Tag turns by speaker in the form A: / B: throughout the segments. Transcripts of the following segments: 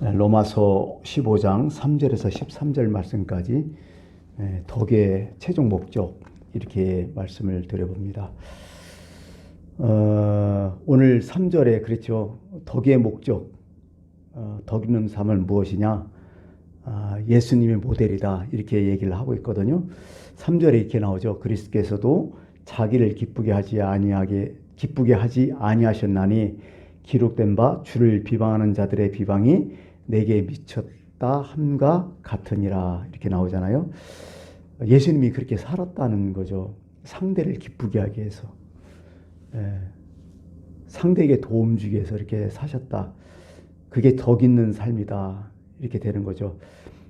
A: 로마서 15장 3절에서 13절 말씀까지 예, 덕의 최종 목적 이렇게 말씀을 드려봅니다. 어, 오늘 3절에 그랬죠. 덕의 목적, 어, 덕 있는 삶은 무엇이냐? 아, 예수님의 모델이다. 이렇게 얘기를 하고 있거든요. 3절에 이렇게 나오죠. 그리스께서도 자기를 기쁘게 하지 아니하게 기쁘게 하지 아니하셨나니 기록된 바 주를 비방하는 자들의 비방이 내게 미쳤다 함과 같으니라 이렇게 나오잖아요. 예수님이 그렇게 살았다는 거죠. 상대를 기쁘게 하기 위해서. 예. 상대에게 도움 주기 위해서 이렇게 사셨다. 그게 덕 있는 삶이다. 이렇게 되는 거죠.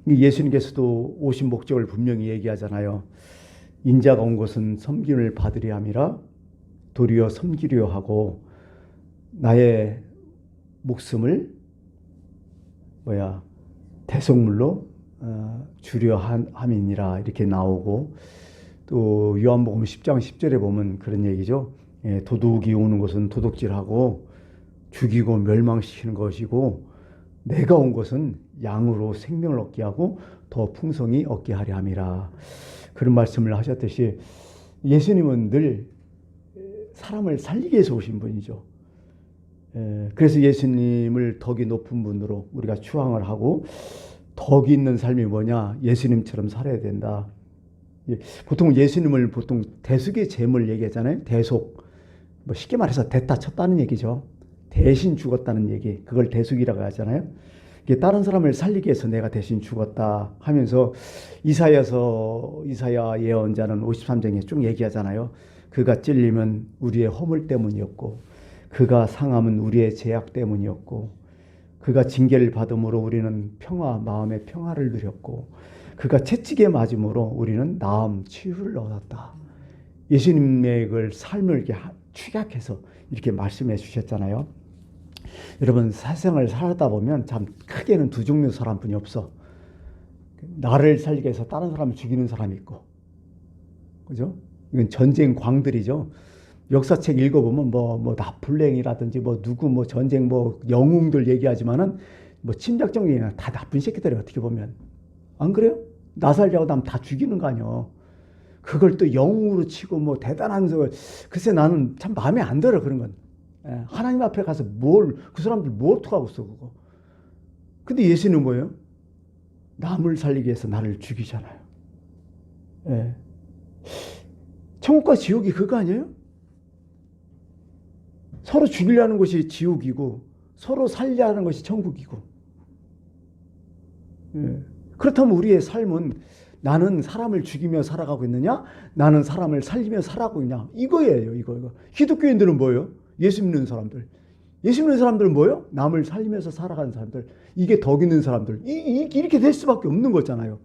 A: 예수님께서도 오신 목적을 분명히 얘기하잖아요. 인자가 온 것은 섬김을 받으려 함이라 도리어 섬기려 하고 나의 목숨을 뭐야 대속물로 어, 주려 함이니라 이렇게 나오고 또 요한복음 10장 10절에 보면 그런 얘기죠. 예, 도둑이 오는 것은 도둑질하고 죽이고 멸망시키는 것이고 내가 온 것은 양으로 생명을 얻게 하고 더 풍성히 얻게 하려 함이라 그런 말씀을 하셨듯이 예수님은 늘 사람을 살리기 위해서 오신 분이죠. 예, 그래서 예수님을 덕이 높은 분으로 우리가 추앙을 하고 덕이 있는 삶이 뭐냐? 예수님처럼 살아야 된다. 예, 보통 예수님을 보통 대속의 재물 얘기하잖아요. 대속. 뭐 쉽게 말해서 대타 쳤다는 얘기죠. 대신 죽었다는 얘기. 그걸 대속이라고 하잖아요. 다른 사람을 살리기 위해서 내가 대신 죽었다 하면서 이사야서 이사야 예언자는 53장에 쭉 얘기하잖아요. 그가 찔리면 우리의 허물 때문이었고 그가 상함은 우리의 제약 때문이었고 그가 징계를 받음으로 우리는 평화 마음의 평화를 누렸고 그가 채찍에 맞음으로 우리는 나음 치유를 얻었다. 예수님의 그 삶을 축약해서 이렇게 말씀해 주셨잖아요. 여러분 세상을 살다 보면 참 크게는 두 종류 사람뿐이 없어. 나를 살기 위해서 다른 사람을 죽이는 사람이 있고, 그죠? 이건 전쟁 광들이죠. 역사책 읽어보면 뭐, 뭐, 나폴레옹이라든지 뭐, 누구 뭐 전쟁 뭐, 영웅들 얘기하지만은 뭐, 침략적 얘기나 다 나쁜 새끼들이 어떻게 보면. 안 그래요? 나 살자고 하면 다 죽이는 거 아니야. 그걸 또 영웅으로 치고 뭐, 대단한 소 글쎄 나는 참 마음에 안 들어, 그런 건. 예, 하나님 앞에 가서 뭘, 그 사람들 뭐 어떡하고 있어, 그거. 근데 예수는 뭐예요? 남을 살리기 위해서 나를 죽이잖아요. 예. 천국과 지옥이 그거 아니에요? 서로 죽이려는 것이 지옥이고 서로 살려는 것이 천국이고. 예. 그렇다면 우리의 삶은 나는 사람을 죽이며 살아가고 있느냐? 나는 사람을 살리며 살아가고 있냐? 이거예요, 이거, 이거. 기독교인들은 뭐예요? 예수 믿는 사람들. 예수 믿는 사람들은 뭐예요? 남을 살리면서 살아가는 사람들. 이게 덕 있는 사람들. 이, 이, 이렇게 될 수밖에 없는 거잖아요.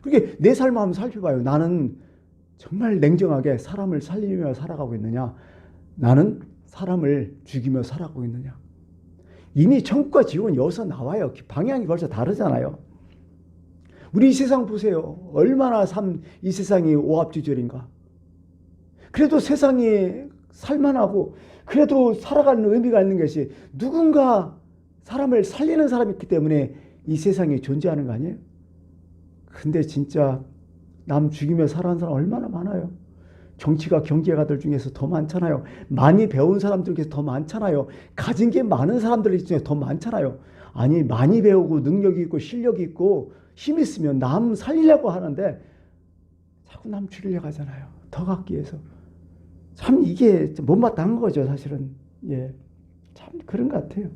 A: 그게 내 삶을 한번 살펴봐요. 나는 정말 냉정하게 사람을 살리며 살아가고 있느냐? 나는 사람을 죽이며 살아가고 있느냐? 이미 천국과 지옥은 여기서 나와요. 방향이 벌써 다르잖아요. 우리 이 세상 보세요. 얼마나 삶, 이 세상이 오합지졸인가. 그래도 세상이 살만하고 그래도 살아가는 의미가 있는 것이 누군가 사람을 살리는 사람이 있기 때문에 이 세상에 존재하는 거 아니에요? 근데 진짜 남 죽이며 살아가는 사람 얼마나 많아요. 정치가 경제가들 중에서 더 많잖아요. 많이 배운 사람들 중에서 더 많잖아요. 가진 게 많은 사람들 중에 더 많잖아요. 아니 많이 배우고 능력이 있고 실력이 있고 힘 있으면 남 살리려고 하는데 자꾸 남 죽이려고 하잖아요. 더 갖기 위해서. 참 이게 못마땅한 거죠, 사실은. 예. 참 그런 것 같아요.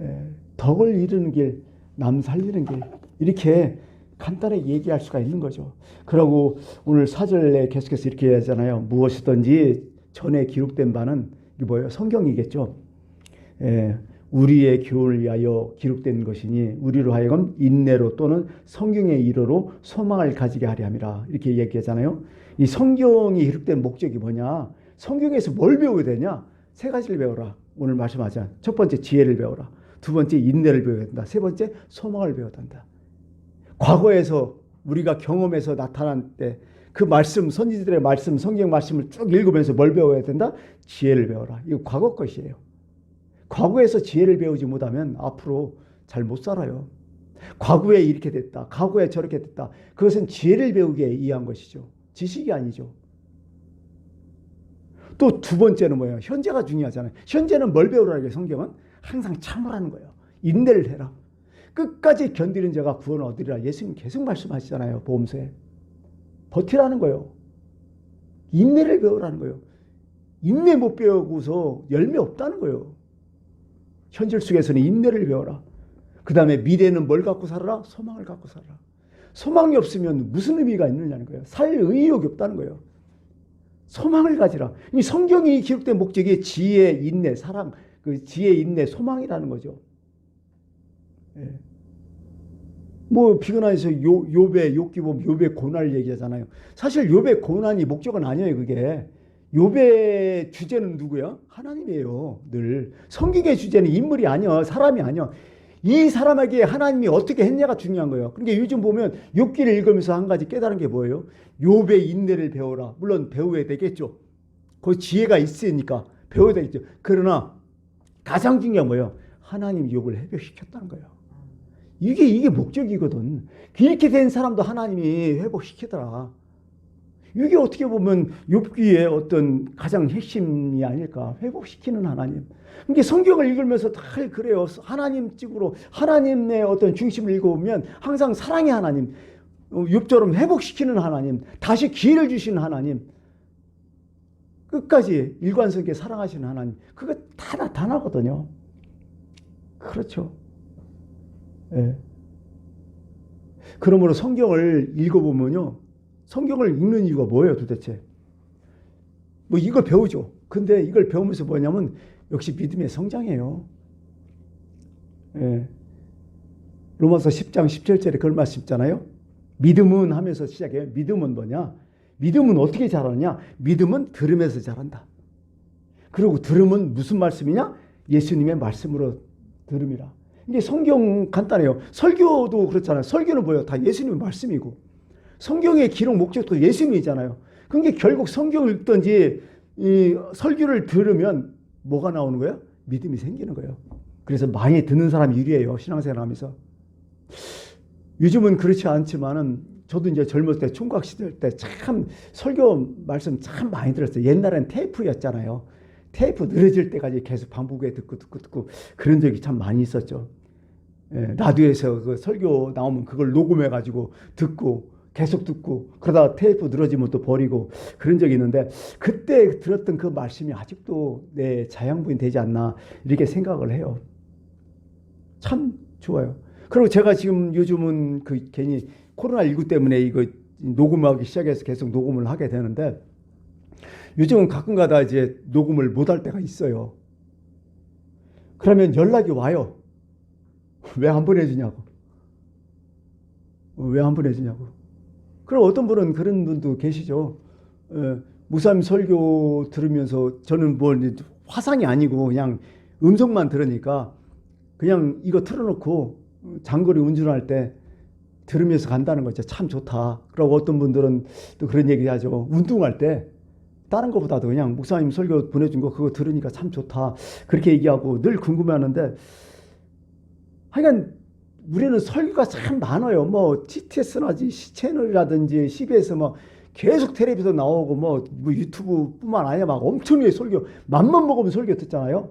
A: 예. 덕을 이루는 길, 남 살리는 길. 이렇게 간단하게 얘기할 수가 있는 거죠. 그러고 오늘 사절에 계속해서 이렇게 하잖아요. 무엇이든지 전에 기록된 바는 이게 뭐예요? 성경이겠죠. 예. 우리의 교훈을 위하여 기록된 것이니 우리로 하여금 인내로 또는 성경의 이로로 소망을 가지게 하려 함이라 이렇게 얘기하잖아요. 이 성경이 기록된 목적이 뭐냐? 성경에서 뭘 배워야 되냐? 세 가지를 배워라. 오늘 말씀하자. 첫 번째 지혜를 배워라. 두 번째 인내를 배워야 된다. 세 번째 소망을 배워야 된다. 과거에서 우리가 경험해서 나타난 때 그 말씀, 선지들의 말씀, 성경 말씀을 쭉 읽으면서 뭘 배워야 된다? 지혜를 배워라. 이거 과거 것이에요. 과거에서 지혜를 배우지 못하면 앞으로 잘 못 살아요. 과거에 이렇게 됐다. 과거에 저렇게 됐다. 그것은 지혜를 배우기 위해 이해한 것이죠. 지식이 아니죠. 또 두 번째는 뭐예요? 현재가 중요하잖아요. 현재는 뭘 배우라는 게 성경은 항상 참으라는 거예요. 인내를 해라. 끝까지 견디는 자가 구원 얻으리라. 예수님 계속 말씀하시잖아요. 보험서에. 버티라는 거예요. 인내를 배우라는 거예요. 인내 못 배우고서 열매 없다는 거예요. 현실 속에서는 인내를 배워라. 그 다음에 미래는 뭘 갖고 살아라? 소망을 갖고 살아라. 소망이 없으면 무슨 의미가 있느냐는 거예요. 살 의욕이 없다는 거예요. 소망을 가지라. 이 성경이 기록된 목적이 지혜, 인내, 사랑, 그 지혜, 인내, 소망이라는 거죠. 예. 뭐 비근한에서 요 요배 욕기 보면 요배 고난을 얘기하잖아요. 사실 요배 고난이 목적은 아니에요. 그게 요배 주제는 누구야? 하나님이에요. 늘 성경의 주제는 인물이 아니야, 사람이 아니야. 이 사람에게 하나님이 어떻게 했냐가 중요한 거예요. 그러니까 요즘 보면 욥기를 읽으면서 한 가지 깨달은 게 뭐예요? 욥의 인내를 배워라. 물론 배워야 되겠죠. 그 지혜가 있으니까 배워야 되겠죠. 그러나 가장 중요한 뭐예요? 하나님 욥을 회복시켰다는 거예요. 이게 이게 목적이거든. 이렇게 된 사람도 하나님이 회복시키더라. 이게 어떻게 보면 욥기의 어떤 가장 핵심이 아닐까 회복시키는 하나님. 그러니까 성경을 읽으면서 다 그래요. 하나님 찍으로 하나님의 어떤 중심을 읽어보면 항상 사랑의 하나님, 어, 욥처럼 회복시키는 하나님, 다시 기회를 주시는 하나님, 끝까지 일관성 있게 사랑하시는 하나님, 그거 다 나타나거든요. 그렇죠. 예. 그러므로 성경을 읽어보면요. 성경을 읽는 이유가 뭐예요 도대체? 뭐 이걸 배우죠. 근데 이걸 배우면서 뭐냐면 역시 믿음의 성장이에요. 예. 로마서 10장 17절에 그런 말씀 있잖아요. 믿음은 하면서 시작해요. 믿음은 뭐냐? 믿음은 어떻게 자라느냐? 믿음은 들으면서 자란다. 그리고 들으면 무슨 말씀이냐? 예수님의 말씀으로 들음이라. 이게 성경 간단해요. 설교도 그렇잖아요. 설교는 뭐예요? 다 예수님의 말씀이고. 성경의 기록 목적도 예수님이잖아요. 그게 결국 성경을 읽든지 이 설교를 들으면 뭐가 나오는 거예요? 믿음이 생기는 거예요. 그래서 많이 듣는 사람이 유리해요. 신앙생활 하면서. 요즘은 그렇지 않지만은 저도 이제 젊을 때 총각 시절 때 참 설교 말씀 참 많이 들었어요. 옛날엔 테이프였잖아요. 테이프 늘어질 때까지 계속 반복해 듣고 듣고 듣고 그런 적이 참 많이 있었죠. 예, 라디오에서 그 설교 나오면 그걸 녹음해 가지고 듣고 계속 듣고 그러다 테이프 늘어지면 또 버리고 그런 적이 있는데 그때 들었던 그 말씀이 아직도 내 자양분이 되지 않나 이렇게 생각을 해요. 참 좋아요. 그리고 제가 지금 요즘은 그 괜히 코로나 19 때문에 이거 녹음하기 시작해서 계속 녹음을 하게 되는데 요즘은 가끔가다 이제 녹음을 못할 때가 있어요. 그러면 연락이 와요. 왜 안 보내주냐고. 왜 안 보내주냐고. 그럼 어떤 분은 그런 분도 계시죠. 에, 무삼 설교 들으면서 저는 뭐 화상이 아니고 그냥 음성만 들으니까 그냥 이거 틀어놓고 장거리 운전할 때 들으면서 간다는 거죠. 참 좋다. 그리고 어떤 분들은 또 그런 얘기 하죠. 운동할 때 다른 것보다도 그냥 목사님 설교 보내준 거 그거 들으니까 참 좋다. 그렇게 얘기하고 늘 궁금해하는데 하여간 우리는 설교가 참 많아요. 뭐 GTS나지 시채널이라든지 CBS 뭐 계속 텔레비전 나오고 뭐, 뭐 유튜브뿐만 아니라 막 엄청나게 설교 맘만 먹으면 설교 듣잖아요.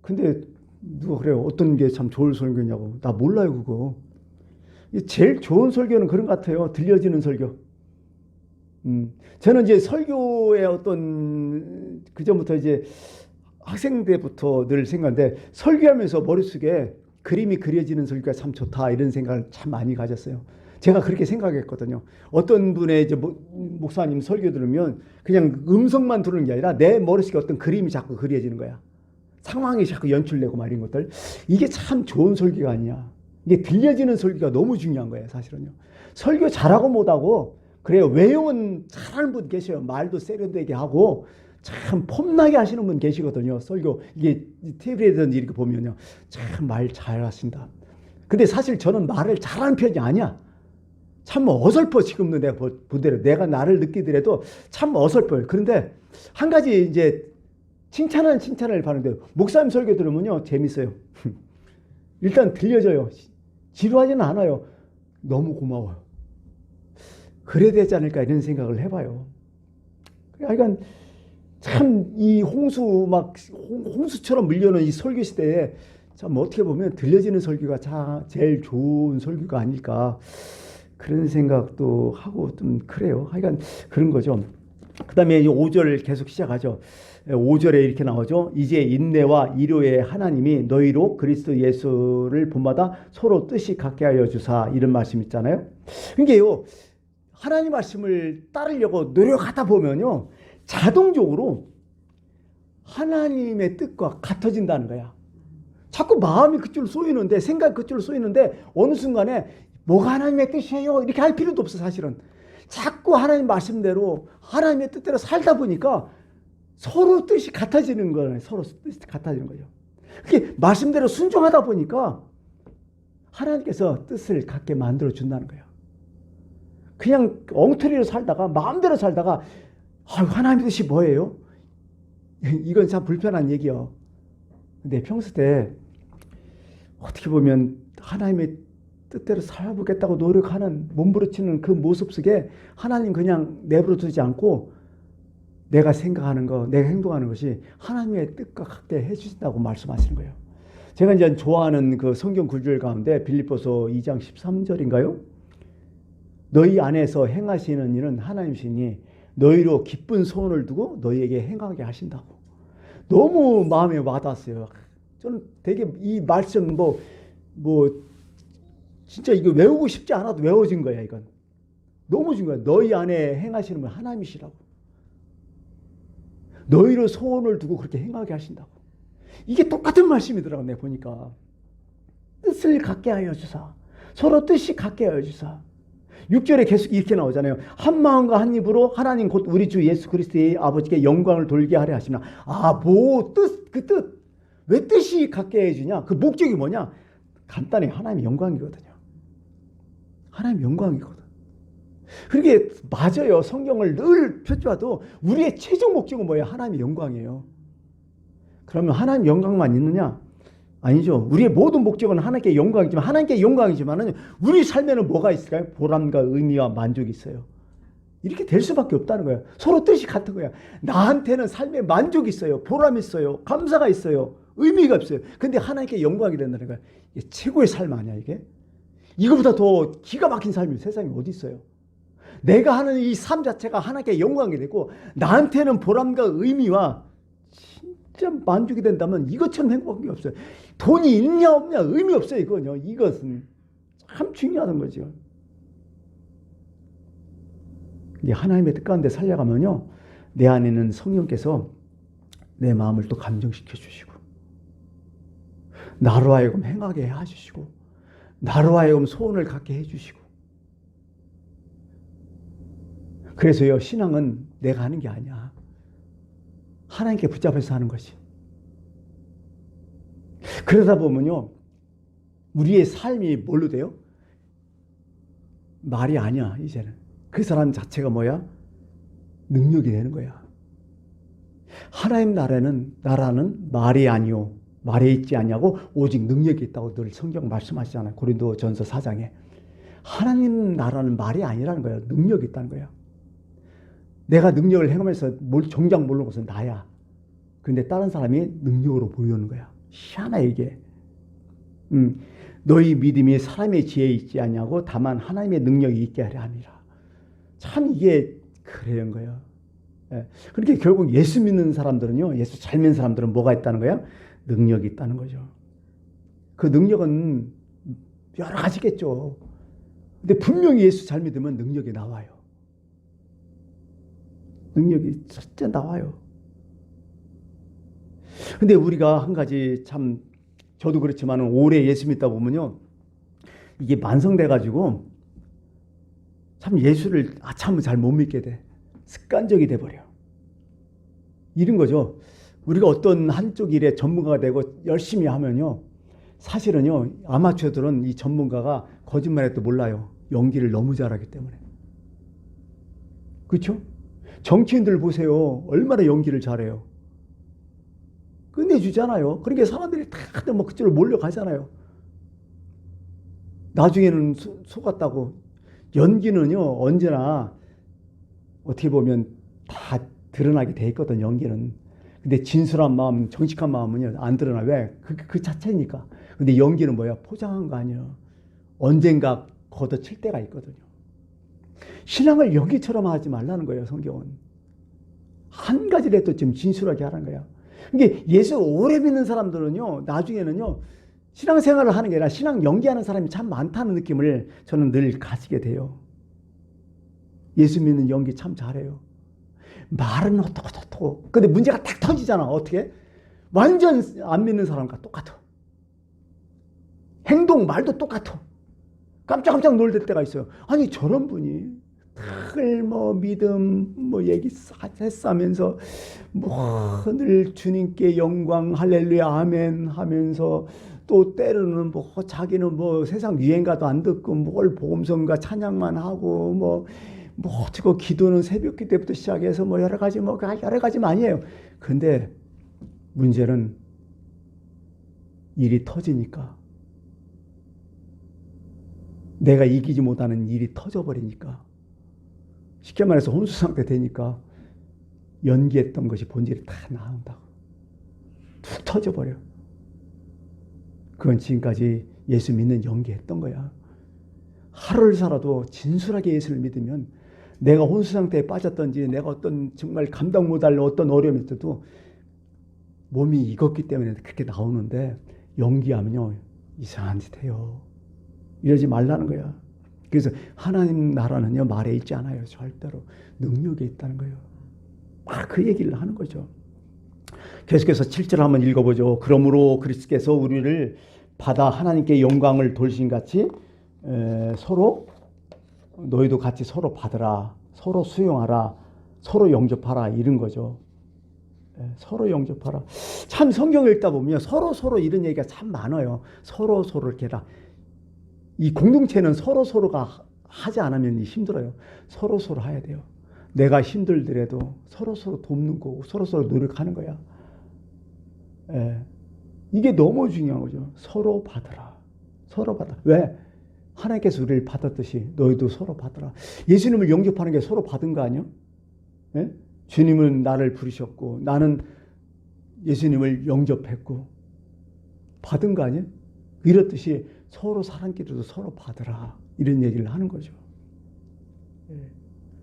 A: 근데 누가 그래요? 어떤 게 참 좋은 설교냐고. 나 몰라요 그거. 제일 좋은 설교는 그런 것 같아요. 들려지는 설교. 음, 저는 이제 설교의 어떤 그 전부터 이제 학생 때부터 늘 생각하는데 설교하면서 머릿속에 그림이 그려지는 설교가 참 좋다 이런 생각을 참 많이 가졌어요. 제가 그렇게 생각했거든요. 어떤 분의 이제 목사님 설교 들으면 그냥 음성만 들는 게 아니라 내 머릿속에 어떤 그림이 자꾸 그려지는 거야. 상황이 자꾸 연출되고 말인 것들. 이게 참 좋은 설교가 아니야. 이게 들려지는 설교가 너무 중요한 거예요, 사실은요. 설교 잘하고 못하고 그래요. 외용은 잘하는 분 계셔요. 말도 세련되게 하고 참 폼나게 하시는 분 계시거든요. 설교 이게 TV에든 이렇게 보면요, 참 말 잘하신다. 근데 사실 저는 말을 잘하는 편이 아니야. 참 어설퍼 지금도 내가 보대로 내가 나를 느끼더라도 참 어설퍼요. 그런데 한 가지 이제 칭찬하는 칭찬을 받는데 목사님 설교 들으면요 재밌어요. 일단 들려줘요. 지루하지는 않아요. 너무 고마워요. 그래야 되지 않을까 이런 생각을 해봐요. 그러니까 참이 홍수 막 홍- 홍수처럼 밀려오는 이 설교 시대에 참 어떻게 보면 들려지는 설교가 자, 제일 좋은 설교가 아닐까 그런 생각도 하고 좀 그래요. 하여간 그런 거죠. 그 다음에 5절 계속 시작하죠. 5절에 이렇게 나오죠. 이제 인내와 이료의 하나님이 너희로 그리스도 예수를 본받아 서로 뜻이 같게 하여 주사 이런 말씀 있잖아요. 그게요. 하나님 말씀을 따르려고 노력하다 보면요. 자동적으로 하나님의 뜻과 같아진다는 거야. 자꾸 마음이 그쪽으로 쏘이는데 생각이 그쪽으로 쏘이는데 어느 순간에 뭐가 하나님의 뜻이에요 이렇게 할 필요도 없어 사실은 자꾸 하나님 말씀대로 하나님의 뜻대로 살다 보니까 서로 뜻이 같아지는 거예요 서로 뜻이 같아지는 거죠 그게 말씀대로 순종하다 보니까 하나님께서 뜻을 갖게 만들어 준다는 거예요 그냥 엉터리로 살다가 마음대로 살다가 아, 하나님의 뜻이 뭐예요? 이건 참 불편한 얘기요 근데 평소 때 어떻게 보면 하나님의 뜻대로 살아보겠다고 노력하는 몸부림치는 그 모습 속에 하나님 그냥 내버려 두지 않고 내가 생각하는 거, 내가 행동하는 것이 하나님의 뜻과 같게 해주신다고 말씀하시는 거예요. 제가 이제 좋아하는 그 성경 구절 가운데 빌립보서 2장 13절인가요? 너희 안에서 행하시는 일은 하나님이시니 너희로 기쁜 소원을 두고 너희에게 행하게 하신다고. 너무 마음에 와닿았어요. 저는 되게 이 말씀 뭐, 뭐, 진짜 이거 외우고 싶지 않아도 외워진 거야, 이건. 너무 중요해. 너희 안에 행하시는 분 하나님이시라고. 너희로 소원을 두고 그렇게 행하게 하신다고. 이게 똑같은 말씀이더라고, 내가 보니까. 뜻을 갖게 하여 주사. 서로 뜻이 갖게 하여 주사. 6절에 계속 이렇게 나오잖아요. 한 마음과 한 입으로 하나님 곧 우리 주 예수 그리스도의 아버지께 영광을 돌게 하려 하시나. 아, 뭐 뜻, 그 뜻. 왜 뜻이 갖게 해 주냐? 그 목적이 뭐냐? 간단히 하나님의 영광이거든요. 하나님 영광이거든. 그게 맞아요. 성경을 늘 펼쳐봐도 우리의 최종 목적은 뭐예요? 하나님의 영광이에요. 그러면 하나님 영광만 있느냐? 아니죠. 우리의 모든 목적은 하나님께 영광이지만 하나님께 영광이지만은 우리 삶에는 뭐가 있을까요? 보람과 의미와 만족이 있어요. 이렇게 될 수밖에 없다는 거예요. 서로 뜻이 같은 거야. 나한테는 삶에 만족이 있어요. 보람 있어요. 감사가 있어요. 의미가 없어요. 근데 하나님께 영광이 된다는 거야. 이게 최고의 삶 아니야, 이게? 이거보다 더 기가 막힌 삶이 세상에 어디 있어요? 내가 하는 이 삶 자체가 하나님께 영광이 되고 나한테는 보람과 의미와 진짜 만족이 된다면 이것처럼 행복한 게 없어요. 돈이 있냐 없냐 의미 없어요, 이거는요. 이것은 참 중요한 거죠. 이제 하나님의 뜻 가운데 살려가면요. 내 안에는 성령께서 내 마음을 또 감정시켜 주시고 나로 하여금 행하게 해 주시고 나로 하여금 소원을 갖게 해 주시고 그래서요 신앙은 내가 하는 게 아니야 하나님께 붙잡혀서 하는 것이 그러다 보면요 우리의 삶이 뭘로 돼요? 말이 아니야 이제는 그 사람 자체가 뭐야? 능력이 되는 거야 하나님 나라는 나라는 말이 아니요 말에 있지 아니하고 오직 능력이 있다고 늘 성경 말씀하시잖아요. 고린도 전서 4장에. 하나님 나라는 말이 아니라는 거예요. 능력이 있다는 거예요. 내가 능력을 행하면서 뭘 정작 모르는 것은 나야. 근데 다른 사람이 능력으로 보이는 거야. 희한해 이게. 음, 너희 믿음이 사람의 지혜에 있지 아니하고 다만 하나님의 능력이 있게 하려 함이라. 참 이게 거예요. 예. 그렇게 결국 예수 믿는 사람들은요, 예수 잘 믿는 사람들은 뭐가 있다는 거야? 능력이 있다는 거죠. 그 능력은 여러 가지겠죠. 근데 분명히 예수 잘 믿으면 능력이 나와요. 능력이 진짜 나와요. 근데 우리가 한 가지 참 저도 그렇지만 오래 예수 믿다 보면요. 이게 만성돼 가지고 참 예수를 아참 잘 못 믿게 돼. 습관적이 돼 버려. 이런 거죠. 우리가 어떤 한쪽 일에 전문가가 되고 열심히 하면요. 사실은요. 아마추어들은 이 전문가가 거짓말해도 몰라요. 연기를 너무 잘하기 때문에. 그렇죠? 정치인들 보세요. 얼마나 연기를 잘해요. 끝내주잖아요. 그러니까 사람들이 다뭐 그쪽으로 몰려가잖아요. 나중에는 소- 속았다고 연기는요 언제나 어떻게 보면 다 드러나게 돼 있거든 연기는 근데 진솔한 마음 정직한 마음은요 안 드러나 왜 그 그 자체니까 근데 연기는 뭐야 포장한 거 아니야 언젠가 걷어칠 때가 있거든요 신앙을 연기처럼 하지 말라는 거예요 성경은 한 가지라도 좀 진솔하게 하라는 거야 이게 예수 오래 믿는 사람들은요 나중에는요 신앙생활을 하는 게 아니라 신앙 연기하는 사람이 참 많다는 느낌을 저는 늘 가지게 돼요. 예수 믿는 연기 참 잘해요. 말은 어떻고 어떻고. 근데 문제가 딱 터지잖아. 어떻게? 완전 안 믿는 사람과 똑같아. 행동, 말도 똑같아. 깜짝깜짝 놀랄 때가 있어요. 아니 저런 분이 늘뭐 믿음 뭐 얘기 했으면서 뭐 늘 주님께 영광 할렐루야 아멘 하면서 또 때로는 뭐 자기는 뭐 세상 유행가도 안 듣고 뭘 복음성가 찬양만 하고 뭐 뭐 어쩌고 기도는 새벽 기 때부터 시작해서 뭐 여러 가지 뭐 여러 가지 많이 해요. 근데 문제는 일이 터지니까 내가 이기지 못하는 일이 터져버리니까 쉽게 말해서 혼수 상태 되니까 연기했던 것이 본질이 다 나온다고 툭 터져버려. 그건 지금까지 예수 믿는 연기했던 거야. 하루를 살아도 진솔하게 예수를 믿으면 내가 혼수 상태에 빠졌던지 내가 어떤 정말 감당 못할 어떤 어려움이 있어도 몸이 익었기 때문에 그렇게 나오는데 연기하면요 이상한 짓 해요. 이러지 말라는 거야. 그래서 하나님 나라는요 말에 있지 않아요. 절대로 능력에 있다는 거예요. 막 그 얘기를 하는 거죠. 계속해서 7절 한번 읽어보죠. 그러므로 그리스께서 우리를 받아 하나님께 영광을 돌신 같이 에, 서로 너희도 같이 서로 받으라, 서로 수용하라, 서로 영접하라 이런 거죠. 에, 서로 영접하라. 참 성경 읽다 보면 서로 서로 이런 얘기가 참 많아요. 서로 서로 이렇게 해라. 이 공동체는 서로 서로가 하지 않으면 힘들어요. 서로 서로 해야 돼요. 내가 힘들더라도 서로 서로 돕는 거고 서로 서로 노력하는 거야. 예. 이게 너무 중요한 거죠. 서로 받으라. 서로 받아. 왜? 하나님께서 우리를 받았듯이 너희도 서로 받으라. 예수님을 영접하는 게 서로 받은 거 아니야? 예? 주님은 나를 부르셨고 나는 예수님을 영접했고 받은 거 아니야? 이렇듯이 서로 사람끼리도 서로 받으라. 이런 얘기를 하는 거죠. 예.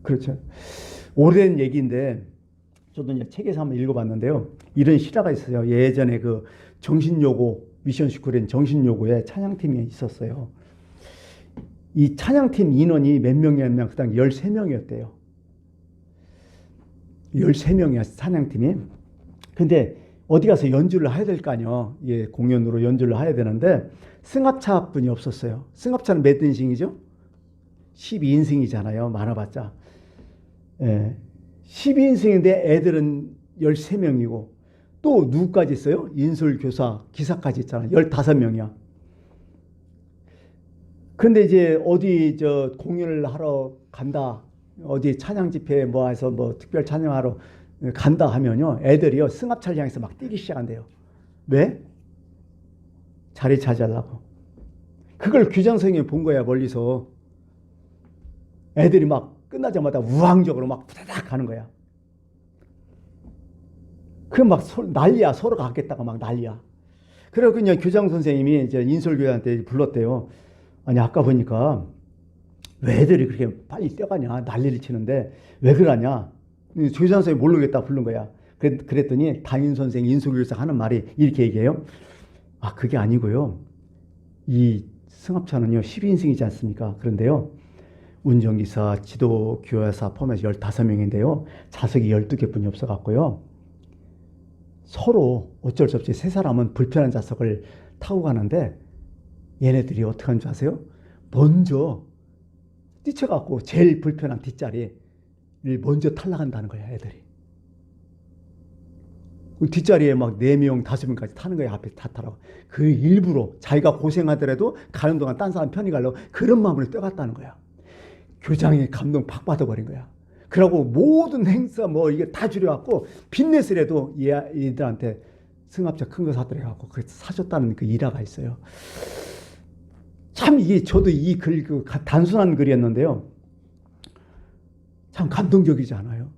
A: 그렇죠. 오래된 얘기인데 저도 이제 책에서 한번 읽어봤는데요. 이런 실화가 있어요. 예전에 그 정신요고 미션 스쿨인 정신요고에 찬양팀이 있었어요. 이 찬양팀 인원이 몇 명이었냐면 그당 13명이었대요. 13명이야 찬양팀이. 근데 어디 가서 연주를 해야 될 거 아니요. 예, 공연으로 연주를 해야 되는데 승합차 분이 없었어요. 승합차는 몇 인승이죠? 12인승이잖아요. 많아봤자. 예. 12인승인데 애들은 13명이고 또 누구까지 있어요? 인솔 교사, 기사까지 있잖아요. 15명이야. 근데 이제 어디 저 공연을 하러 간다. 어디 찬양 집회 뭐 해서 뭐 특별 찬양하러 간다 하면요. 애들이요. 승합차를 향해서 막 뛰기 시작한대요. 왜? 자리 차지하려고. 그걸 규장 선생님이 본 거야, 멀리서. 애들이 막 끝나자마자 우왕적으로 막 부다닥 가는 거야. 그막 난리야. 서로 가겠다고 막 난리야. 그래서 그냥 교장 선생님이 이제 인솔교회한테 불렀대요. 아니, 아까 보니까 왜 애들이 그렇게 빨리 뛰어가냐. 난리를 치는데 왜 그러냐. 교장 선생님이 모르겠다 부른 거야. 그랬- 그랬더니 담임 선생, 인솔교사 하는 말이 이렇게 얘기해요. 아, 그게 아니고요. 이 승합차는요, 12인승이지 않습니까? 그런데요. 운전기사, 지도 교회사 포함해서 15명인데요. 좌석이 12개 뿐이 없어 갖고요. 서로 어쩔 수 없이 세 사람은 불편한 좌석을 타고 가는데 얘네들이 어떻게 하는 줄 아세요? 먼저 뛰쳐갖고 제일 불편한 뒷자리를 먼저 탈락한다는 거야, 애들이. 그 뒷자리에 막 4명, 5명까지 타는 거야, 앞에 다 타라고. 그 일부러 자기가 고생하더라도 가는 동안 딴 사람 편히 가려고 그런 마음으로 뛰어갔다는 거야. 교장이 감동 팍 받아버린 거야. 그러고 모든 행사 뭐 이게 다 줄여갖고 빚내스라도 얘, 얘들한테 승합차 큰 거 사더래 갖고 그 사줬다는 그 일화가 있어요. 참 이게 저도 이 글 그 단순한 글이었는데요. 참 감동적이지 않아요?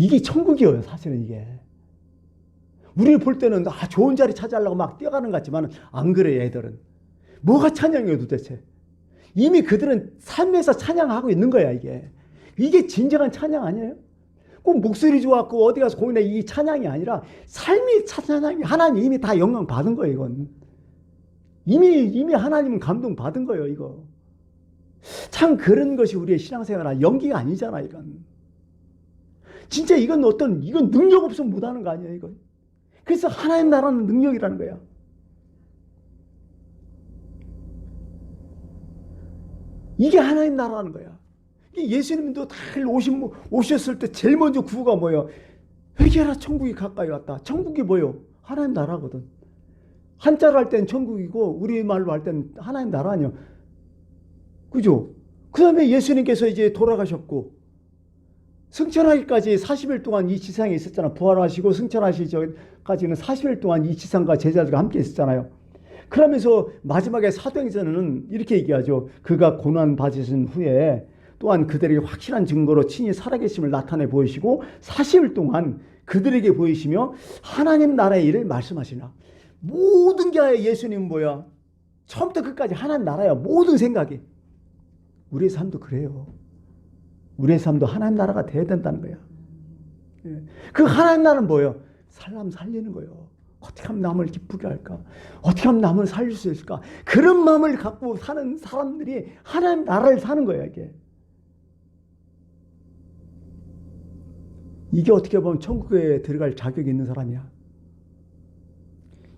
A: 이게 천국이에요, 사실은 이게. 우리 볼 때는 아 좋은 자리 찾아려고 막 뛰어가는 것 같지만 안 그래 애들은. 뭐가 찬양이에요 도대체? 이미 그들은 삶에서 찬양하고 있는 거야 이게. 이게 진정한 찬양 아니에요? 꼭 목소리 좋았고 어디 가서 공연해 이 찬양이 아니라 삶이 찬양이 하나님 이미 다 영광 받은 거예요 이건. 이미 이미 하나님은 감동 받은 거예요 이거. 참 그런 것이 우리의 신앙생활 연기가 아니잖아 이건. 진짜 이건 어떤 이건 능력 없으면 못하는 거 아니야 이건. 그래서 하나님 나라는 능력이라는 거야. 이게 하나님 나라는 거야. 예수님도 다 오신, 오셨을 때 제일 먼저 구호가 뭐예요? 회개하라 천국이 가까이 왔다. 천국이 뭐예요? 하나님 나라거든. 한자로 할땐 천국이고 우리말로 할땐 하나님 나라 아니야. 그죠? 그 다음에 예수님께서 이제 돌아가셨고 승천하기까지 40일 동안 이 지상에 있었잖아. 부활하시고 승천하시기까지는 40일 동안 이 지상과 제자들과 함께 있었잖아요. 그러면서 마지막에 사도행전은 이렇게 얘기하죠. 그가 고난 받으신 후에 또한 그들에게 확실한 증거로 친히 살아계심을 나타내 보이시고 40일 동안 그들에게 보이시며 하나님 나라의 일을 말씀하시나. 모든 게 예수님 뭐야? 처음부터 끝까지 하나님 나라야. 모든 생각이. 우리의 삶도 그래요. 우리의 삶도 하나님 나라가 돼야 된다는 거야. 예. 그 하나님 나라는 뭐예요? 사람 살리는 거예요. 어떻게 하면 남을 기쁘게 할까? 어떻게 하면 남을 살릴 수 있을까? 그런 마음을 갖고 사는 사람들이 하나님 나라를 사는 거예요, 이게. 이게 어떻게 보면 천국에 들어갈 자격이 있는 사람이야.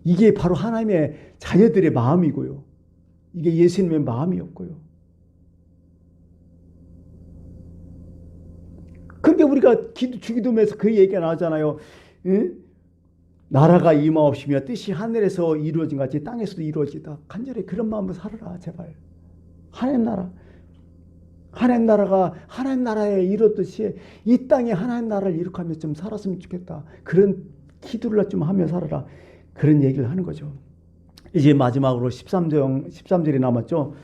A: 이게 바로 하나님의 자녀들의 마음이고요. 이게 예수님의 마음이었고요. 그런데 우리가 기도, 주기도면서 그 얘기가 나오잖아요. 응? 나라가 임하옵시며 뜻이 하늘에서 이루어진 같이 땅에서도 이루어지다. 간절히 그런 마음으로 살아라 제발. 하나님 나라. 하나님 나라가 하나님 나라에 이뤘듯이 이 땅에 하나님 나라를 이룩하며 좀 살았으면 좋겠다. 그런 기도를 좀 하며 살아라. 그런 얘기를 하는 거죠. 이제 마지막으로 13절, 13절이 남았죠.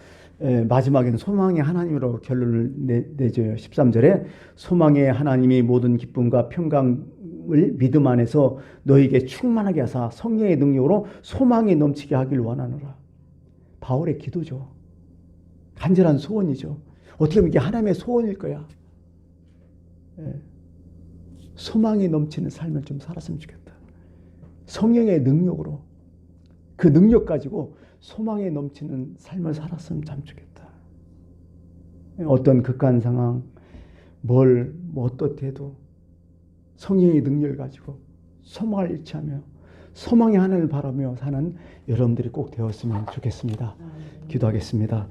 A: 에, 마지막에는 소망의 하나님으로 결론을 내, 내줘요. 13절에 소망의 하나님이 모든 기쁨과 평강을 믿음 안에서 너에게 충만하게 하사 성령의 능력으로 소망이 넘치게 하길 원하노라. 바울의 기도죠. 간절한 소원이죠. 어떻게 보면 이게 하나님의 소원일 거야. 예. 소망이 넘치는 삶을 좀 살았으면 좋겠다. 성령의 능력으로 그 능력 가지고 소망에 넘치는 삶을 살았으면 참 좋겠다. 어떤 극한 상황, 뭘, 뭐 어떻게도 성령의 능력을 가지고 소망을 잃지 하며 소망의 하늘을 바라며 사는 여러분들이 꼭 되었으면 좋겠습니다. 기도하겠습니다.